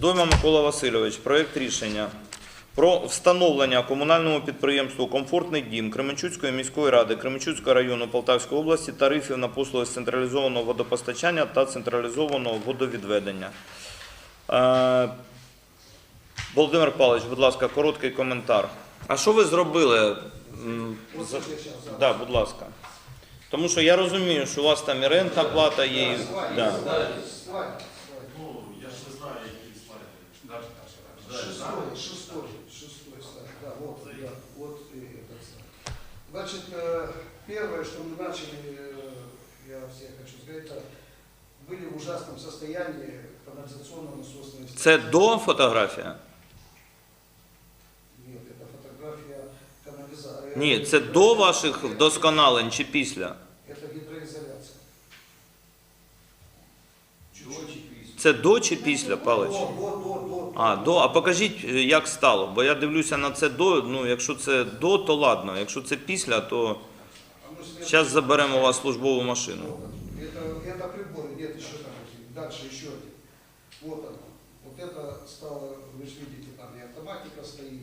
Дойма Микола Васильович, проєкт рішення про встановлення комунальному підприємству Комфортний дім Кременчуцької міської ради Кременчуцького району Полтавської області тарифів на послуги з централізованого водопостачання та централізованого водовідведення. Е, Володимир Павлович, будь ласка, короткий коментар. А що ви зробили? За- Да, будь ласка. Тому що я розумію, що у вас там і рентна плата є. і- Да. Ну, я ж не знаю, які слайди. Шестой, шестой, шестой слайд, да, вот, да, вот и этот слайд. Значит, э, первое, что мы начали, э, я всех хочу сказать, это были в ужасном состоянии канализационно-насосные станции. Це до фотографія? Нет, это фотография канализации. Ні, це до ваших вдосконалень чи після? Это гидроизоляция. Це до чи після, Палич? До, до, до, до. А, до. А покажіть, е, як стало. Бо я дивлюся на це до. Ну, якщо це до, то ладно. Якщо це після, то А ну, след- зараз заберемо у вас службову машину. Это, это приборы, нет еще там какие. Дальше еще один. Вот оно. Вот это стало, вы же видите, там и автоматика стоит,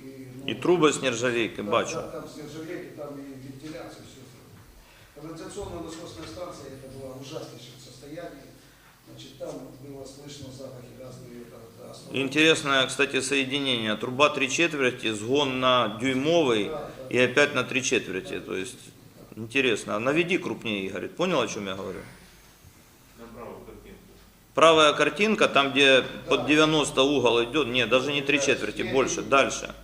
и... ну, І труби з нержавійки, да, бачу. да, там с нержавейки, там и вентиляция, все. Канализационно-насосная станция, это было в ужаснейшем состоянии. Значит, там было слышно запахи разные. да, Интересное, кстати, соединение. Труба 3 четверти, сгон на дюймовый Да, да. и опять на 3 четверти. То есть, интересно. А наведи крупнее, Игорь. Понял, о чем я говорю? Правая картинка, там, где под 90 угол идет, нет, даже не три четверти, больше, дальше.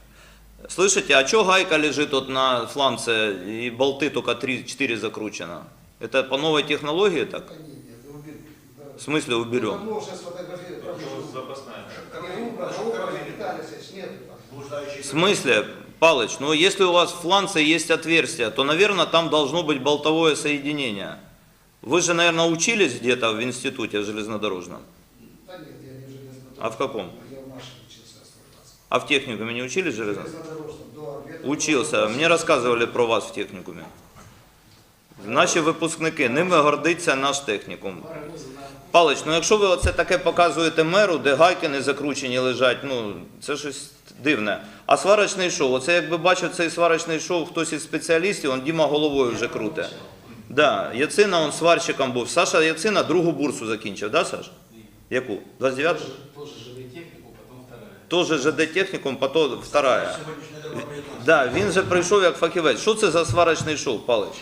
Слышите, а что гайка лежит вот на фланце и болты только 3-4 закручено? Это по новой технологии так? Это не- не, убери, да. В смысле Ну, уберем? давно уже сфотографировали, Это там вот же- запасная. Наука, наука, Виталий Алексеевич, нет там. В смысле, Палыч, ну если у вас в фланце есть отверстие, то, наверное, там должно быть болтовое соединение. Вы же, наверное, учились где-то в институте железнодорожном. Да нет, я не железнодорожный. А в каком? Я в нашем учился оставаться. А в техникуме не учились железнодорожном? Железнодорожном, да. это Учился. было- Мені розказували про вас в технікумі. Наші випускники, ними гордиться наш технікум. Палич, ну якщо ви оце таке показуєте меру, де гайки не закручені лежать, ну це щось дивне. А сварочний шов, оце якби бачив цей сварочний шов, хтось із спеціалістів, он Діма головою вже круте. Да, Яцина он сварщиком був. Саша Яцина другу бурсу закінчив, да, Саш? Яку? 29? Тоже, ЖД технікум, потім вторая. Да, він же прийшов як фахівець. Що це за сварочний шов, Палич?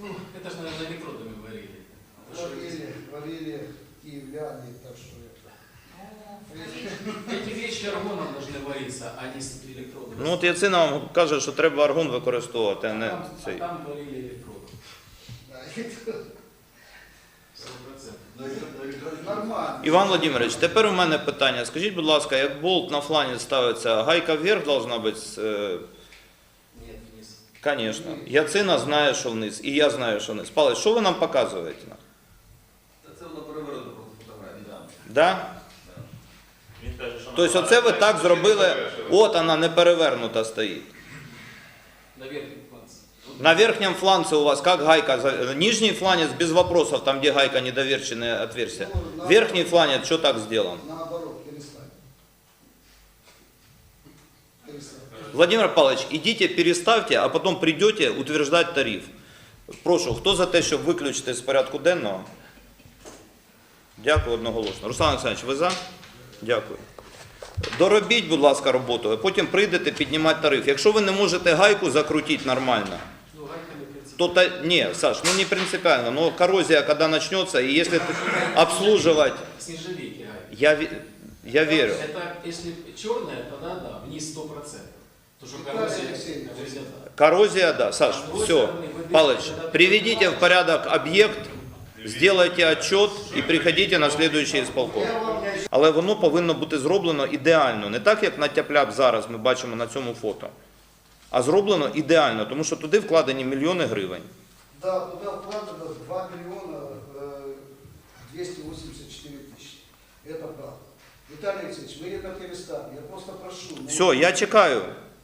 Ну, это же, наверное, электродами варили. Варили, варили киевляне, так что это. Эти вещи аргоном должны вариться, а не с электродами. Ну от Яцина вам каже, що треба аргон використовувати, а а не там, а цей. там варили электроды. Да, это 100%. Нормально. Іван Владимирович, тепер у мене питання. Скажіть, будь ласка, як болт на флані ставиться, гайка вверх должна бути? Е, Нет, Звісно. Яцина знає, що вниз, і я знаю, що вниз. Палець, що ви нам показуєте? Та це воно перевернуто просто фотографія. Да? Він каже, що Тобто оце ви так зробили, от вона не перевернута стоїть. На верхнем фланце. На верхнем фланце у вас как гайка? за- Нижний фланец без вопросов, там где гайка недоверченное отверстие. Верхний фланец, что так сделан? Владимир Павлович, идите, переставьте, а потом придете утверждать тариф. Прошу, хто за те, щоб виключити з порядку денного? Дякую одноголосно. Руслан Олександрович, ви за? Дякую. Доробіть, будь ласка, роботу, а потім прийдете піднімати тариф. Якщо ви не можете гайку закрутити нормально, Ну, то та, не, Саш, ну не принципиально, но коррозия, когда начнется, и если ты обслуживать, С нержавейки гайки. я, я верю. Это, если черная, тогда да, вниз 100%. Потому что Виталий коррозия, Алексеевич. коррозия, да. Коррозия, да, Саш, А с другой все. стороны, вы Палыч, берете, когда приведите в покупаете- порядок объект, сделайте отчет і приходите на следующий исполком. Але воно повинно бути зроблено ідеально, не так, як на тяп зараз ми бачимо на цьому фото, а зроблено ідеально, тому що туди вкладені мільйони гривень. Да, туда вкладывалось 2 миллиона э, 284 тысячи. Это правда. Виталий Алексеевич, вы это переставьте. Я просто прошу. ну, Все, я чекаю.